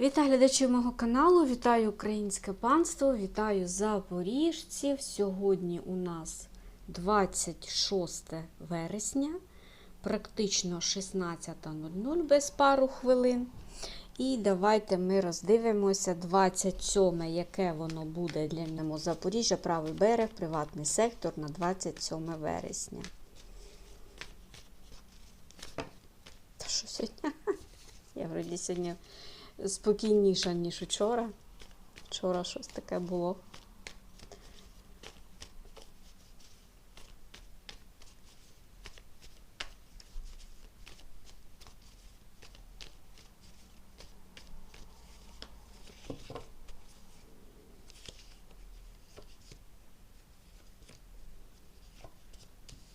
Вітаю глядачів мого каналу, вітаю українське панство, вітаю запоріжців. Сьогодні у нас 26 вересня, практично 16.00 без пару хвилин. І давайте ми роздивимося 27, яке воно буде для мене Запоріжжя, правий берег, приватний сектор на 27 вересня. Та що сьогодні? Я вроді сьогодні спокійніша, ніж вчора. Вчора щось таке було.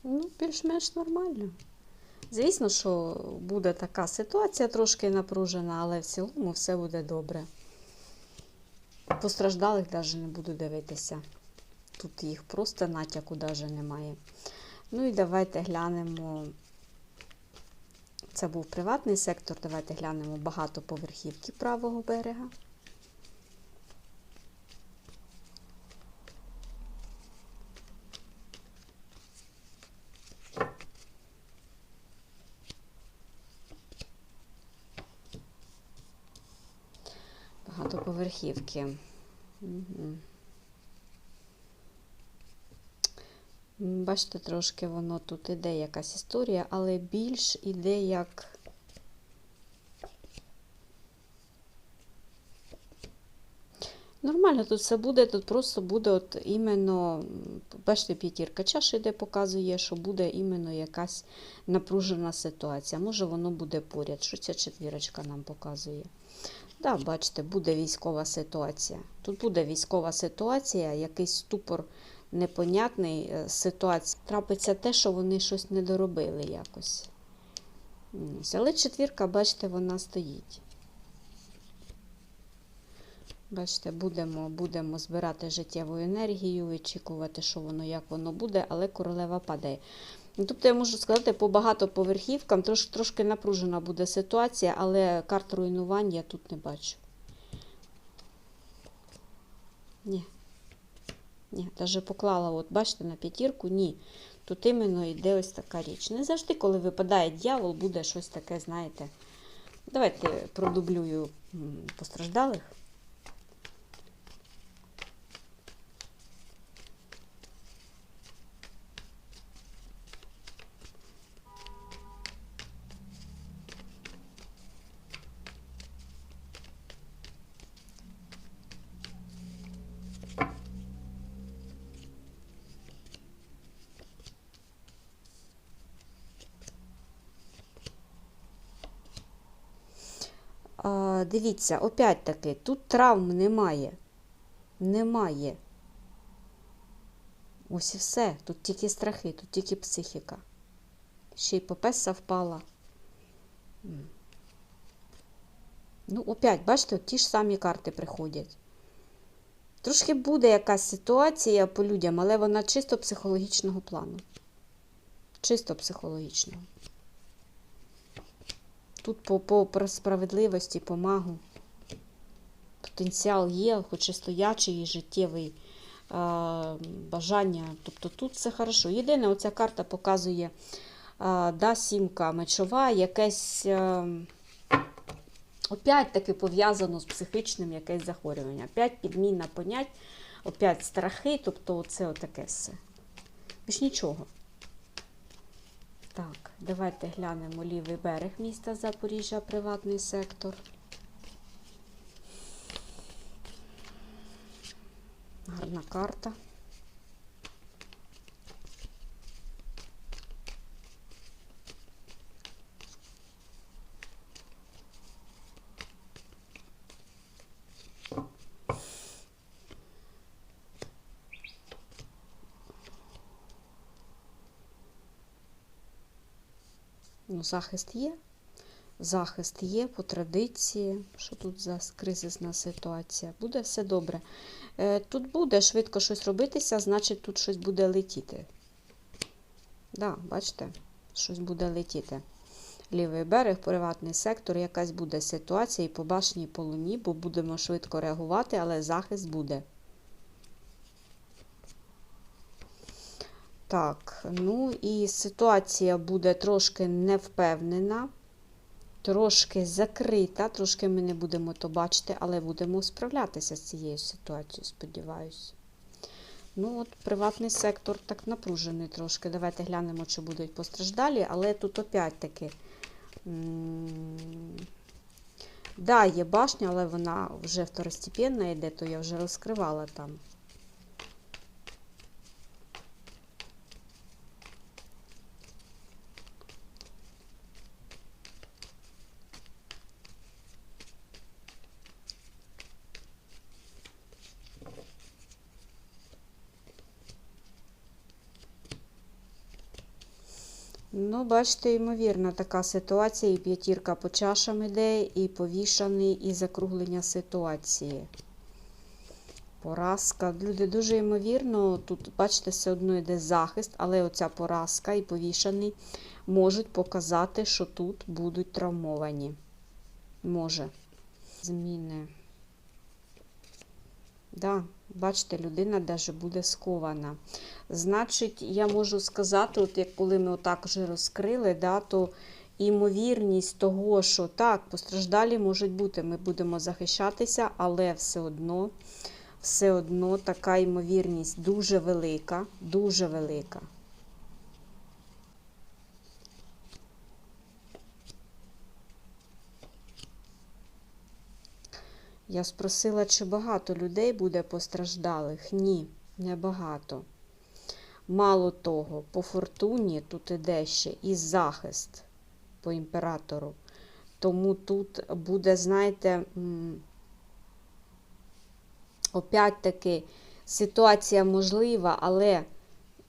Ну, більш-менш нормально. Звісно, що буде така ситуація трошки напружена, але в цілому все буде добре. Постраждалих навіть не буду дивитися. Тут їх просто натяку навіть немає. Ну і давайте глянемо. Це був приватний сектор. Давайте глянемо багатоповерхівки правого берега. Багатоповерхівки. Угу. Бачите, трошки воно тут іде якась історія, але більш іде як. Нормально тут все буде, тут просто буде от іменно, бачите, п'ятірка чаш іде, показує, що буде іменно якась напружена ситуація. Може воно буде поряд. Що ця четвірочка нам показує? Да, бачите, буде військова ситуація. Тут буде військова ситуація, якийсь ступор непонятний ситуація. Трапиться те, що вони щось не доробили якось. Але четвірка, бачите, вона стоїть. Бачите, будемо будемо збирати життєву енергію, вичікувати, що воно, як воно буде, але королева падає. Тобто, я можу сказати, по багатоповерхівкам трош, трошки напружена буде ситуація, але карт руйнувань я тут не бачу. Ні. Ні, навіть поклала, от, бачите, на п'ятірку, ні. Тут іменно йде ось така річ. Не завжди, коли випадає дьявол, буде щось таке, знаєте. Давайте продублюю постраждалих. А, Дивіться, опять таки, тут травм немає. Немає. Ось і все. Тут тільки страхи, тут тільки психіка. Ще й попеса впала. Ну, опять, бачите, ті ж самі карти приходять. Трошки буде якась ситуація по людям, але вона чисто психологічного плану. Чисто психологічного. Тут по, по справедливості, по магу. Потенціал є, хоч і стоячий, і життєвий е, бажання. Тобто тут все хорошо. Єдине, оця карта показує е, да, сімка мечова, якесь е, опять таки пов'язано з психічним якесь захворювання. Опять підміна понять, опять страхи, тобто оце отаке все. Більш нічого. Так, давайте глянемо лівий берег міста Запоріжжя, приватний сектор. Гарна карта. Ну, захист є. Захист є по традиції, що тут за кризисна ситуація. Буде все добре. Е, Тут буде швидко щось робитися, значить тут щось буде летіти. Да, бачите, щось буде летіти. лівий берег, приватний сектор, якась буде ситуація і по башні, і по луні, бо будемо швидко реагувати, але захист буде. Так, ну і ситуація буде трошки невпевнена, трошки закрита, трошки ми не будемо то бачити, але будемо справлятися з цією ситуацією, сподіваюся. Ну, от приватний сектор так напружений трошки. Давайте глянемо, чи будуть постраждалі, але тут опять-таки. Да, є башня, але вона вже второстепенна йде, то я вже розкривала там. Бачите, ймовірна така ситуація, і п'ятірка по чашам іде, і повішаний, і закруглення ситуації. Поразка. Люди дуже ймовірно, тут, бачите, все одно йде захист, але оця поразка і повішаний можуть показати, що тут будуть травмовані. Може. Зміни. Да, бачите, людина навіть буде скована. Значить, я можу сказати, от як коли ми отак вже розкрили, да, то імовірність того, що так, постраждалі можуть бути, ми будемо захищатися, але все одно, все одно така ймовірність дуже велика, дуже велика. Я спросила, чи багато людей буде постраждалих. Ні, не багато. Мало того, по фортуні тут іде ще і захист по імператору. Тому тут буде, знаєте, опять-таки ситуація можлива, але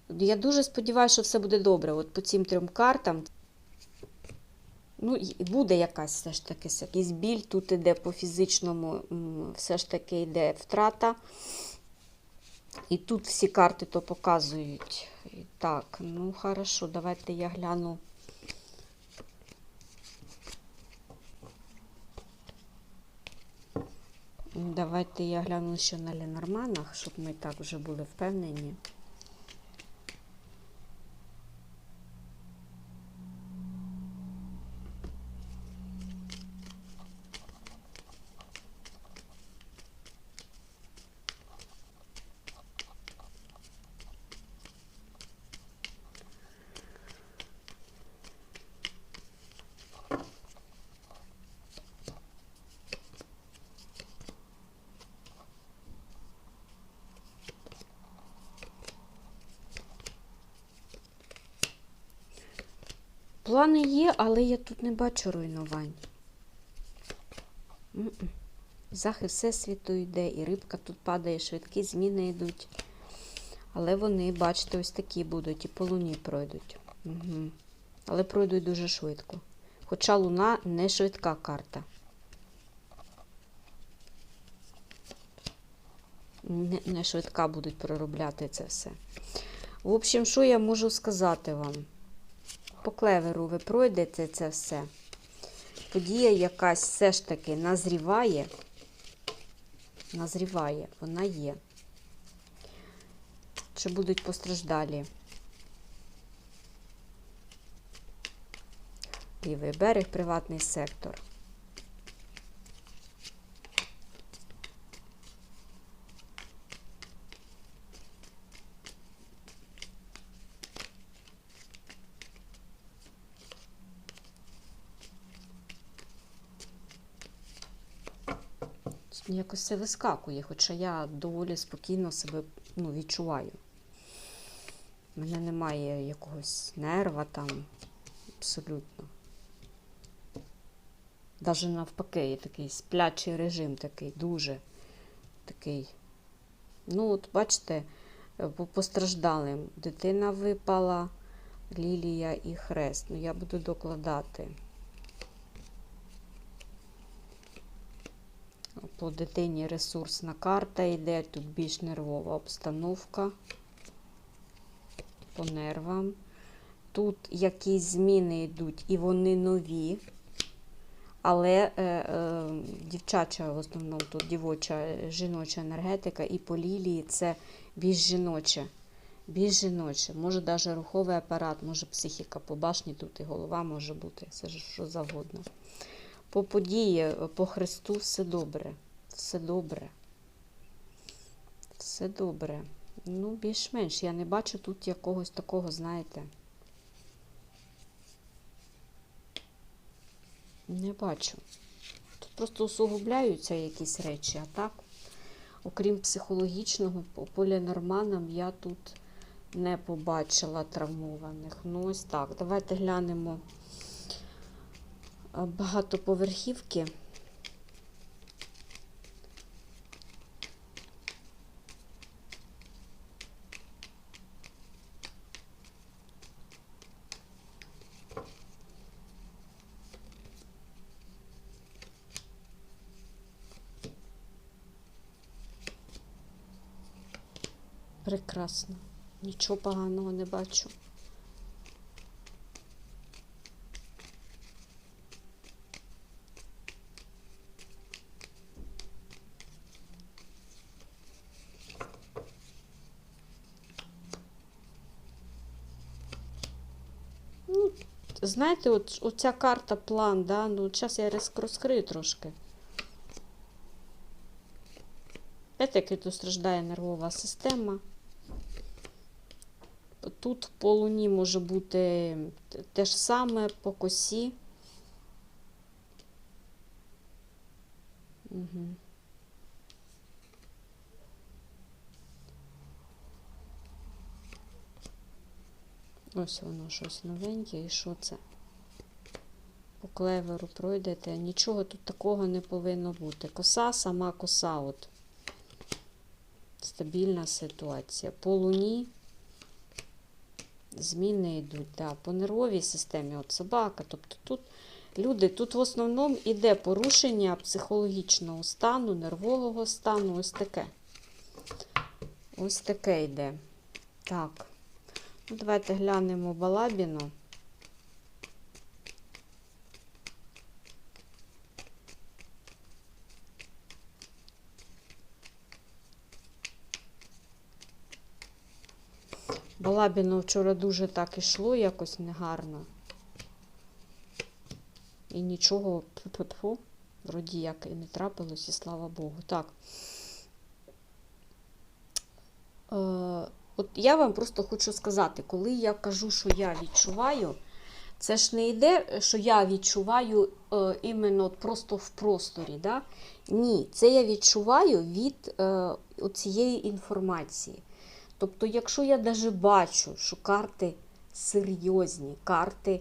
я дуже сподіваюся, що все буде добре. От по цим трьом картам. Ну, буде якась все ж таки якийсь біль. Тут іде по фізичному, все ж таки йде втрата. І тут всі карти то показують. І Так, ну хорошо, давайте я гляну. Давайте я гляну ще на Ленорманах, щоб ми так вже були впевнені. Плани є, але я тут не бачу руйнувань. М-м. Захист всесвіту йде, і рибка тут падає, швидкі зміни йдуть. Але вони, бачите, ось такі будуть, і по луні пройдуть. Угу. Але пройдуть дуже швидко. Хоча луна не швидка карта. Не, не швидка будуть проробляти це все. В общем, що я можу сказати вам? По клеверу ви пройдете це все. Подія якась все ж таки назріває. Назріває, вона є. Чи будуть постраждалі? Лівий берег, приватний сектор. Якось це вискакує, хоча я доволі спокійно себе ну, відчуваю. У мене немає якогось нерва там абсолютно. Навіть навпаки, є такий сплячий режим, такий дуже такий. Ну, от бачите, по постраждалим. Дитина випала, лілія і хрест. Ну, я буду докладати. По дитині ресурсна карта йде, тут більш нервова обстановка по нервам. тут якісь зміни йдуть, і вони нові. Але е, е, дівчача, в основному тут дівоча, жіноча енергетика, і по лілії це більш жіноче. Більш жіноче. Може навіть руховий апарат, може психіка по башні, тут і голова може бути, все що завгодно. По події, по Христу все добре. Все добре. Все добре. Ну, більш-менш. Я не бачу тут якогось такого, знаєте. Не бачу. Тут просто усугубляються якісь речі, а так, окрім психологічного, по полінорманам я тут не побачила травмованих. Ну, ось так. Давайте глянемо багатоповерхівки. Прекрасно. Нічого поганого не бачу. Ну, знаєте, от оця карта план, да? ну, зараз я розкрию трошки. Опять-таки тут страждає нервова система. Тут по луні може бути те ж саме по косі. Угу. Ось воно щось новеньке. І що це? По клеверу пройдете. Нічого тут такого не повинно бути. Коса, сама коса. От. Стабільна ситуація. По луні зміни йдуть. Да. По нервовій системі, от собака. Тобто тут люди, тут в основному іде порушення психологічного стану, нервового стану. Ось таке. Ось таке йде. Так. Ну, давайте глянемо балабіну. Балабіно вчора дуже так ішло, якось негарно. І нічого тьфу-тьфу-тьфу, вроді як і не трапилось, і слава Богу. Так. Е, от я вам просто хочу сказати, коли я кажу, що я відчуваю, це ж не йде, що я відчуваю е, іменно просто в просторі. Да? Ні, це я відчуваю від е, цієї інформації. Тобто, якщо я навіть бачу, що карти серйозні, карти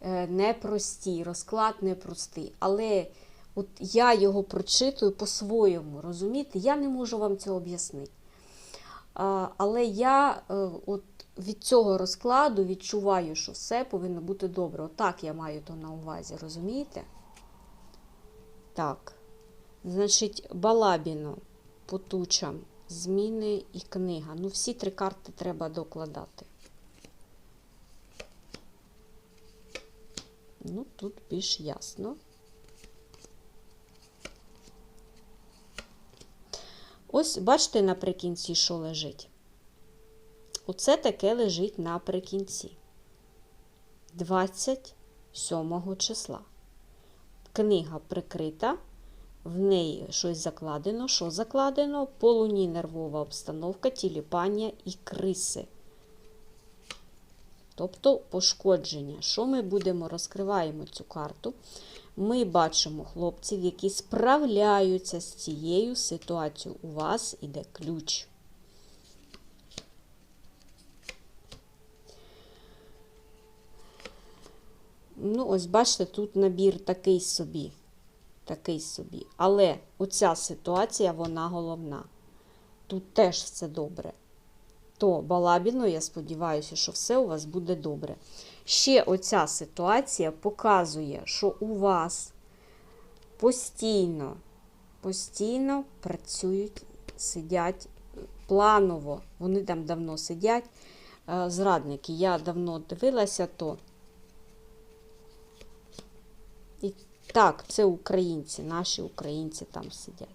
е, непрості, розклад непростий, але от я його прочитую по-своєму, розумієте, я не можу вам це об'яснити. Але я е, от від цього розкладу відчуваю, що все повинно бути добре. Отак я маю то на увазі, розумієте? Так. Значить, Балабіно по тучам, зміни і книга. Ну, всі три карти треба докладати. Ну, тут більш ясно. Ось, бачите, наприкінці, що лежить. Оце таке лежить наприкінці. 27 числа. Книга прикрита, в неї щось закладено. Що закладено? По луні нервова обстановка, тіліпання і криси. Тобто пошкодження. Що ми будемо розкриваємо цю карту? Ми бачимо хлопців, які справляються з цією ситуацією. У вас іде ключ. Ну, ось бачите, тут набір такий собі. Такий собі. Але оця ситуація, вона головна. Тут теж все добре. То балабіно, я сподіваюся, що все у вас буде добре. Ще оця ситуація показує, що у вас постійно, постійно працюють, сидять планово, вони там давно сидять, е, зрадники. Я давно дивилася то. І так, це українці, наші українці там сидять.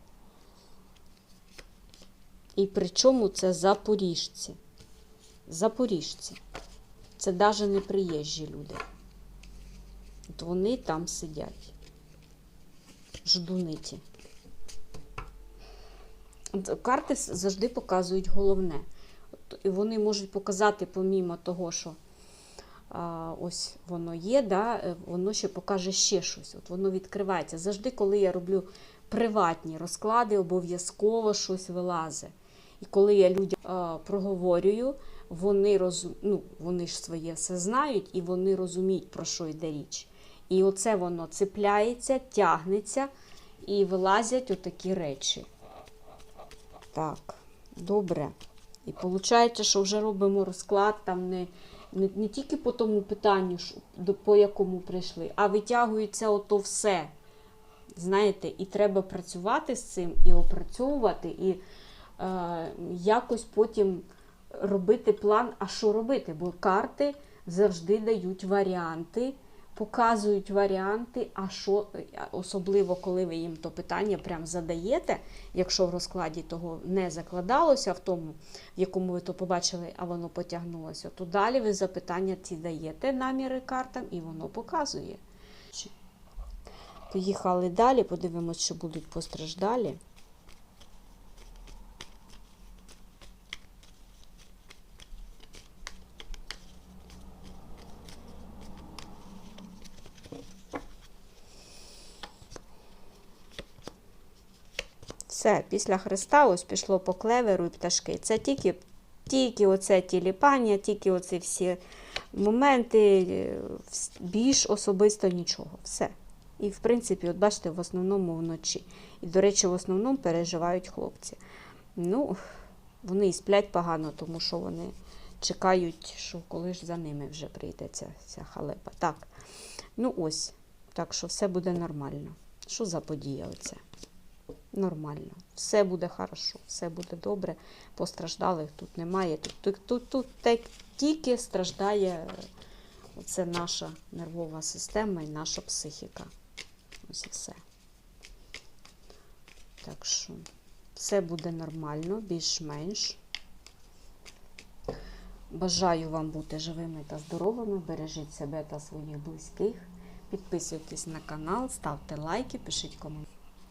І причому це запоріжці. Запоріжці. Це навіть не приїжджі люди. От вони там сидять. Ждуниті. Карти завжди показують головне. І вони можуть показати, помімо того, що ось воно є, да, е, воно ще покаже ще щось. От воно відкривається. Завжди, коли я роблю приватні розклади, обов'язково щось вилазить. І коли я людям проговорюю, вони розум... ну, вони ж своє все знають і вони розуміють, про що йде річ. І оце воно цепляється, тягнеться і вилазять отакі речі. Так, добре. І виходить, що вже робимо розклад там не, не, не тільки по тому питанню, по якому прийшли, а витягується ото все. Знаєте, і треба працювати з цим, і опрацьовувати, і е, якось потім робити план, а що робити? Бо карти завжди дають варіанти, показують варіанти, а що, особливо коли ви їм то питання прям задаєте, якщо в розкладі того не закладалося в тому, в якому ви то побачили, а воно потягнулося, то далі ви запитання ці даєте наміри картам, і воно показує. Поїхали далі, подивимось, що будуть постраждалі. Все, після Христа ось пішло по клеверу і пташки. Це тільки, тільки оце тіліпання, тільки оці всі моменти, е, більш особисто нічого. Все. І, в принципі, от бачите, в основному вночі. І, до речі, в основному переживають хлопці. Ну, вони і сплять погано, тому що вони чекають, що коли ж за ними вже прийде ця, ця халепа. Так, ну ось. Так що все буде нормально. Що за подія оце? Нормально. Все буде хорошо, все буде добре. Постраждалих тут немає. Тут, тут, тут, тут тільки страждає е, оце наша нервова система і наша психіка. Ось і все. Так що все буде нормально, більш-менш. Бажаю вам бути живими та здоровими. Бережіть себе та своїх близьких. Підписуйтесь на канал, ставте лайки, пишіть коментарі.